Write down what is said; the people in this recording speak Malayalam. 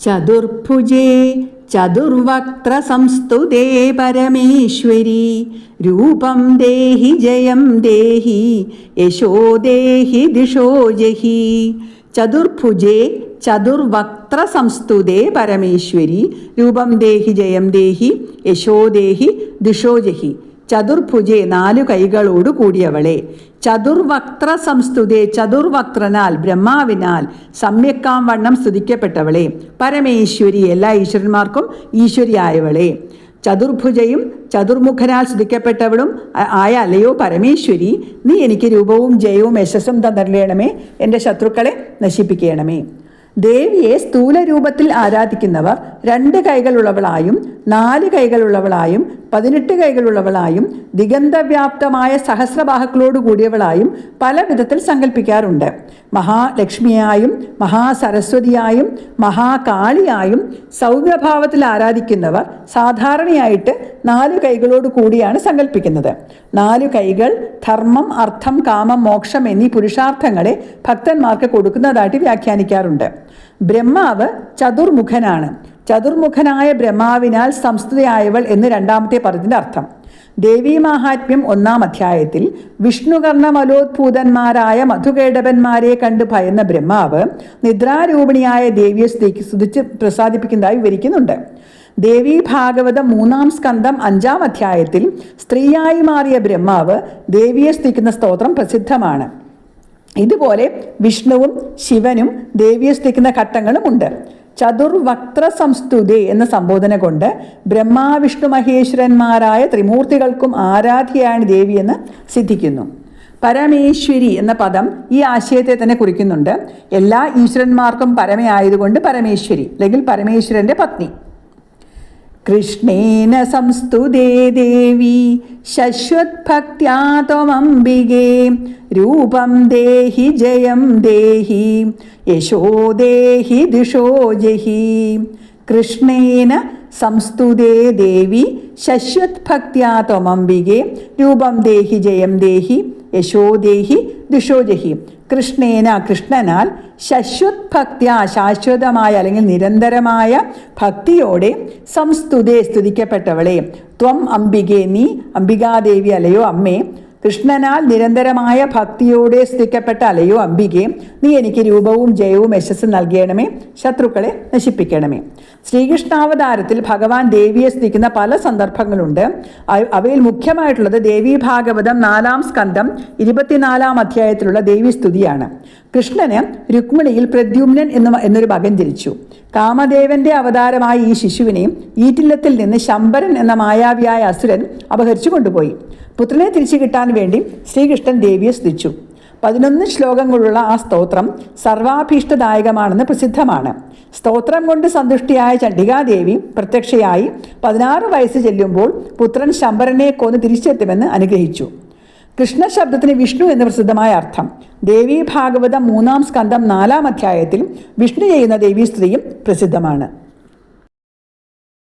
ചതുർഭുജേ ചതുർവക്ത്രസംസ്തുതേ പരമേശ്വരി രൂപം ദേഹി ജയം ദേഹി യശോ ദേഹി ദിശോ ജഹി ചതുർഭുജേ ചതുർവക്ത്രസംസ്തുതേ പരമേശ്വരി രൂപം ദേഹി ജയം ദേഹി യശോ ദേഹി ദിശോ ജഹി ചതുർഭുജെ നാലു കൈകളോട് കൂടിയവളെ. ചതുർവക്ത്ര സംസ്തുതേ ചതുർവക്രനാൽ ബ്രഹ്മാവിനാൽ സമ്യക്കാം വണ്ണം സ്തുതിക്കപ്പെട്ടവളെ. പരമേശ്വരി എല്ലാ ഈശ്വരന്മാർക്കും ഈശ്വരിയായവളെ. ചതുർഭുജയും ചതുർമുഖനാൽ സ്തുതിക്കപ്പെട്ടവളും ആയ അല്ലയോ പരമേശ്വരി നീ എനിക്ക് രൂപവും ജയവും യശസ്സും തന്നിടണമേ എന്റെ ശത്രുക്കളെ നശിപ്പിക്കണമേ. ദേവിയെ സ്ഥൂല രൂപത്തിൽ ആരാധിക്കുന്നവർ രണ്ട് കൈകളുള്ളവളായും നാല് കൈകളുള്ളവളായും പതിനെട്ട് കൈകളുള്ളവളായും ദിഗന്ധവ്യാപ്തമായ സഹസ്രബാഹുക്കളോട് കൂടിയവളായും പല വിധത്തിൽ സങ്കല്പിക്കാറുണ്ട് മഹാലക്ഷ്മിയായും മഹാസരസ്വതിയായും മഹാകാളിയായും സൗമ്യഭാവത്തിൽ ആരാധിക്കുന്നവർ സാധാരണയായിട്ട് നാല് കൈകളോട് കൂടിയാണ് സങ്കല്പിക്കുന്നത് നാല് കൈകൾ ധർമ്മം അർത്ഥം കാമം മോക്ഷം എന്നീ പുരുഷാർത്ഥങ്ങളെ ഭക്തന്മാർക്ക് കൊടുക്കുന്നതായിട്ട് വ്യാഖ്യാനിക്കാറുണ്ട്. ബ്രഹ്മാവ് ചതുർമുഖനാണ്. ചതുർമുഖനായ ബ്രഹ്മാവിനാൽ സംസ്തുതയായവൾ എന്ന് രണ്ടാമത്തെ പദത്തിന്റെ അർത്ഥം. ദേവീ മാഹാത്മ്യം ഒന്നാം അധ്യായത്തിൽ വിഷ്ണുകർണമലോത്ഭൂതന്മാരായ മധുകേടവന്മാരെ കണ്ട് ഭയന്ന ബ്രഹ്മാവ് നിദ്രാരൂപിണിയായ ദേവിയെ സ്തുതി സ്തുതിച്ച് പ്രസാദിപ്പിക്കുന്നതായി വിവരിക്കുന്നുണ്ട്. ദേവി ഭാഗവതം മൂന്നാം സ്കന്ധം അഞ്ചാം അധ്യായത്തിൽ സ്ത്രീയായി മാറിയ ബ്രഹ്മാവ് ദേവിയെ സ്തുതിക്കുന്ന സ്തോത്രം പ്രസിദ്ധമാണ്. ഇതുപോലെ വിഷ്ണുവും ശിവനും ദേവിയെ സ്തുതിക്കുന്ന ഘട്ടങ്ങളും ഉണ്ട്. ചതുർവക്ത്ര സംസ്തുതി എന്ന സംബോധന കൊണ്ട് ബ്രഹ്മാ വിഷ്ണു മഹേശ്വരന്മാരായ ത്രിമൂർത്തികൾക്കും ആരാധ്യയാണ് ദേവിയെന്ന് സിദ്ധിക്കുന്നു. പരമേശ്വരി എന്ന പദം ഈ ആശയത്തെ തന്നെ കുറിക്കുന്നുണ്ട്. എല്ലാ ഈശ്വരന്മാർക്കും പരമയായതുകൊണ്ട് പരമേശ്വരി അല്ലെങ്കിൽ പരമേശ്വരന്റെ പത്നി. कृष्णेन संस्तुते देवी शश्वत्भक्त्या त्वमम्बिके रूपं देहि जयं देहि यशो देहि दिशो जहि कृष्णेन संस्तुते देवी शश्वत्भक्त्या त्वमम्बिके रूपं देहि जयं देहि यशो देहि दिशो जहि കൃഷ്ണേന കൃഷ്ണനാൽ ശശ്വത് ഭക്ത്യ ശാശ്വതമായ അല്ലെങ്കിൽ നിരന്തരമായ ഭക്തിയോടെ സംസ്തുതേ സ്തുതിക്കപ്പെട്ടവളെ. ത്വം അംബികെ നീ അംബികാദേവി അല്ലയോ അമ്മേ. കൃഷ്ണനാൽ നിരന്തരമായ ഭക്തിയോടെ സ്തുതിക്കപ്പെട്ട അലയോ അംബികെ നീ എനിക്ക് രൂപവും ജയവും യശസ്സും നൽകണമേ ശത്രുക്കളെ നശിപ്പിക്കണമേ. ശ്രീകൃഷ്ണാവതാരത്തിൽ ഭഗവാൻ ദേവിയെ സ്തുതിക്കുന്ന പല സന്ദർഭങ്ങളുണ്ട്. അവയിൽ മുഖ്യമായിട്ടുള്ളത് ദേവി ഭാഗവതം നാലാം സ്കന്ധം ഇരുപത്തിനാലാം അധ്യായത്തിലുള്ള ദേവി സ്തുതിയാണ്. കൃഷ്ണന് രുക്മിണിയിൽ പ്രദ്യുമ്നൻ എന്ന എന്നൊരു മകൻ ജനിച്ചു. കാമദേവന്റെ അവതാരമായ ഈ ശിശുവിനെ ഈറ്റില്ലത്തിൽ നിന്ന് ശമ്പരൻ എന്ന മായാവിയായ അസുരൻ അപഹരിച്ചു കൊണ്ടുപോയി. പുത്രനെ തിരിച്ചു കിട്ടാൻ വേണ്ടി ശ്രീകൃഷ്ണൻ ദേവിയെ സ്തുതിച്ചു. പതിനൊന്ന് ശ്ലോകങ്ങളുള്ള ആ സ്തോത്രം സർവാഭീഷ്ടദായകമാണെന്ന് പ്രസിദ്ധമാണ്. സ്തോത്രം കൊണ്ട് സന്തുഷ്ടിയായ ചണ്ഡികാദേവി പ്രത്യക്ഷയായി പതിനാറ് വയസ്സ് ചെല്ലുമ്പോൾ പുത്രൻ ശമ്പരനെ കൊന്ന് തിരിച്ചെത്തുമെന്ന് അനുഗ്രഹിച്ചു. കൃഷ്ണ ശബ്ദത്തിന് വിഷ്ണു എന്ന് പ്രസിദ്ധമായ അർത്ഥം. ദേവി ഭാഗവതം മൂന്നാം സ്കന്ധം നാലാം അധ്യായത്തിൽ വിഷ്ണു ചെയ്യുന്ന ദേവീ സ്ത്രീയും പ്രസിദ്ധമാണ്.